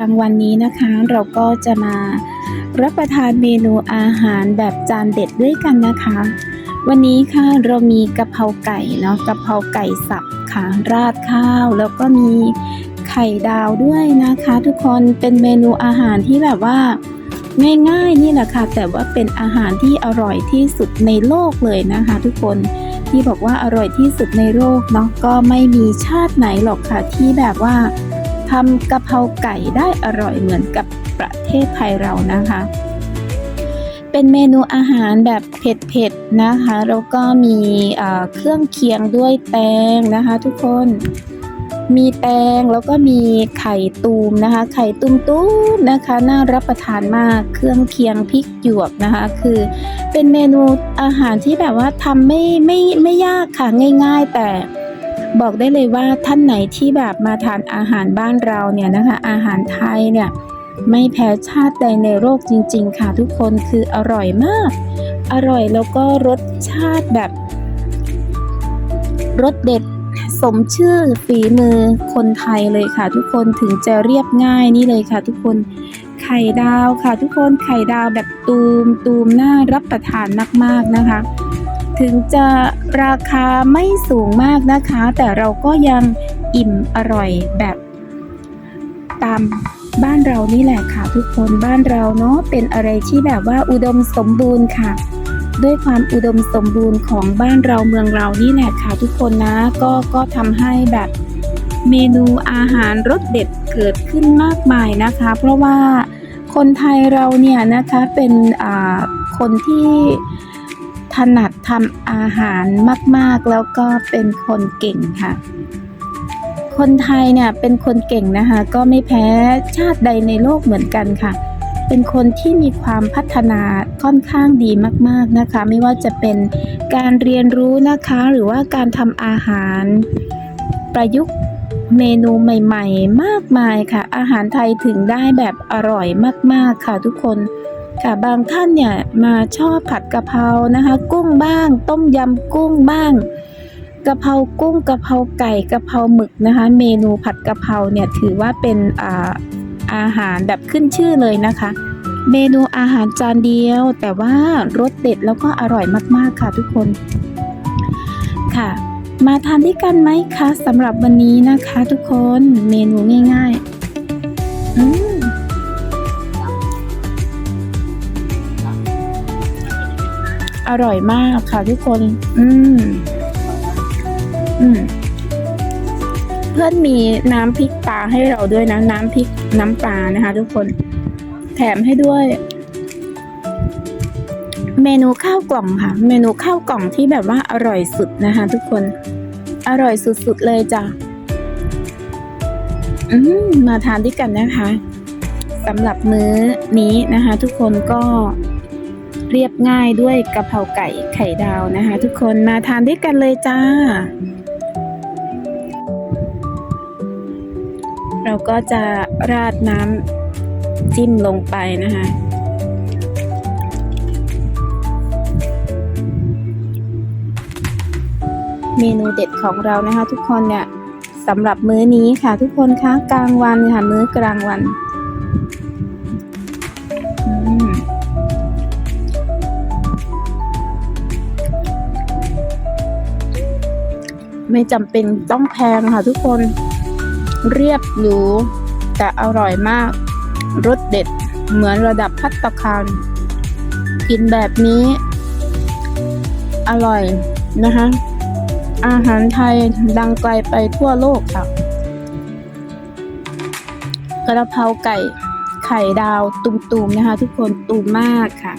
กลางวันนี้นะคะเราก็จะมารับประทานเมนูอาหารแบบจานเด็ดด้วยกันนะคะ วันนี้ค่ะเรามีกะเพราไก่เนาะกะเพราไก่สับค่ะราดข้าว แล้วก็มีไข่ดาวด้วยนะคะ ทุกคนเป็นเมนูอาหารที่แบบว่าง่ายๆนี่แหละค่ะ แต่ว่าเป็นอาหารที่อร่อยที่สุดในโลกเลยนะคะ ทุกคนที่บอกว่าอร่อยที่สุดในโลกเนาะก็ไม่มีชาติไหนหรอกค่ะที่แบบว่า ทำกะเพราไก่ได้อร่อยเหมือนกับประเทศไทยเรานะคะ เป็นเมนูอาหารแบบเผ็ดๆนะคะแล้วก็มีเครื่องเคียงด้วยแตงนะคะทุกคนมีแตงแล้วก็มีไข่ตูมนะคะ ไข่ตุ้มๆนะคะน่ารับประทานมากเครื่องเคียงพริกหยวกนะคะ คือเป็นเมนูอาหารที่แบบว่าทำไม่ไม่ไม่ยากค่ะง่าย ๆ แต่ บอกได้เลยว่าท่านไหนที่แบบมาทานอาหารบ้านเราเนี่ยนะคะ อาหารไทยเนี่ยไม่แพ้ชาติใดในโลกจริง ๆ ค่ะทุกคนคืออร่อยมาก อร่อยแล้วก็รสชาติแบบรสเด็ดสมชื่อฝีมือคนไทยเลยค่ะ ทุกคนถึงจะเรียบง่ายนี่เลยค่ะ ทุกคนไข่ดาวค่ะ ทุกคนไข่ดาวแบบตูมตูมน่ารับประทานมากๆนะคะ ถึงจะราคาไม่สูงมากนะคะ แต่เราก็ยังอิ่มอร่อยแบบตามบ้านเรานี่แหละค่ะ ทุกคนบ้านเราเนาะเป็นอะไรที่แบบว่าอุดมสมบูรณ์ค่ะ ด้วยความอุดมสมบูรณ์ของบ้านเราเมืองเรานี่แหละค่ะ ทุกคนนะก็ก็ทำให้แบบเมนูอาหารรสเด็ดเกิดขึ้นมากมายนะคะ เพราะว่าคนไทยเราเนี่ยนะคะเป็นอ่าคนที่ ถนัดทำอาหารมาก ๆ แล้วก็เป็นคนเก่งค่ะ คนไทยเนี่ยเป็นคนเก่งนะคะ ก็ไม่แพ้ชาติใดในโลกเหมือนกันค่ะ เป็นคนที่มีความพัฒนาค่อนข้างดีมาก ๆนะคะ ไม่ว่าจะเป็นการเรียนรู้นะคะ หรือว่าการทำอาหาร ประยุกต์เมนูใหม่ ๆ มากมายค่ะ อาหารไทยถึงได้แบบอร่อยมาก ๆ ค่ะทุกคน ค่ะบางท่านเนี่ยมาชอบผัดกะเพรานะคะ กุ้งบ้าง ต้มยำกุ้งบ้างกะเพรากุ้งกะเพราไก่กะเพราหมึกนะคะ เมนูผัดกะเพราเนี่ยถือว่าเป็นอาอาหารแบบขึ้นชื่อเลยนะคะ เมนูอาหารจานเดียว แต่ว่ารสเด็ดแล้วก็อร่อยมากๆค่ะทุกคนค่ะ มาทานด้วยกันไหมคะสำหรับวันนี้นะคะ ทุกคนเมนูง่ายๆอืม อร่อยมากค่ะทุกคน อืม อืม เพื่อนมีน้ำพริกปลาให้เราด้วยนะ น้ำพริกน้ำปลานะคะ ทุกคน แถมให้ด้วย เมนูข้าวกล่องค่ะ เมนูข้าวกล่องที่แบบว่าอร่อยสุดนะคะ ทุกคน อร่อยสุดๆเลยจ้ะมมาทานด้วยกันนะคะสำหรับมื้อนี้นะคะ ทุกคนก็ เรียบง่ายด้วยกะเพราไก่ไข่ดาวนะคะ ทุกคนมาทานด้วยกันเลยจ้า เราก็จะราดน้ำจิ้มลงไปนะคะเมนูเด็ดของเรานะคะ ทุกคนเนี่ยสำหรับมื้อนี้ค่ะ ทุกคนคะกลางวันค่ะ มื้อกลางวัน อืม ไม่จำเป็นต้องแพงค่ะทุกคนเรียบหรูแต่อร่อยมากรสเด็ดเหมือนระดับพัตตาคารกินแบบนี้ อร่อยนะคะ อาหารไทยดังไกลไปทั่วโลกค่ะ กระเพราไก่ไข่ดาวตุ่มๆนะคะ ทุกคนตุ่มมากค่ะ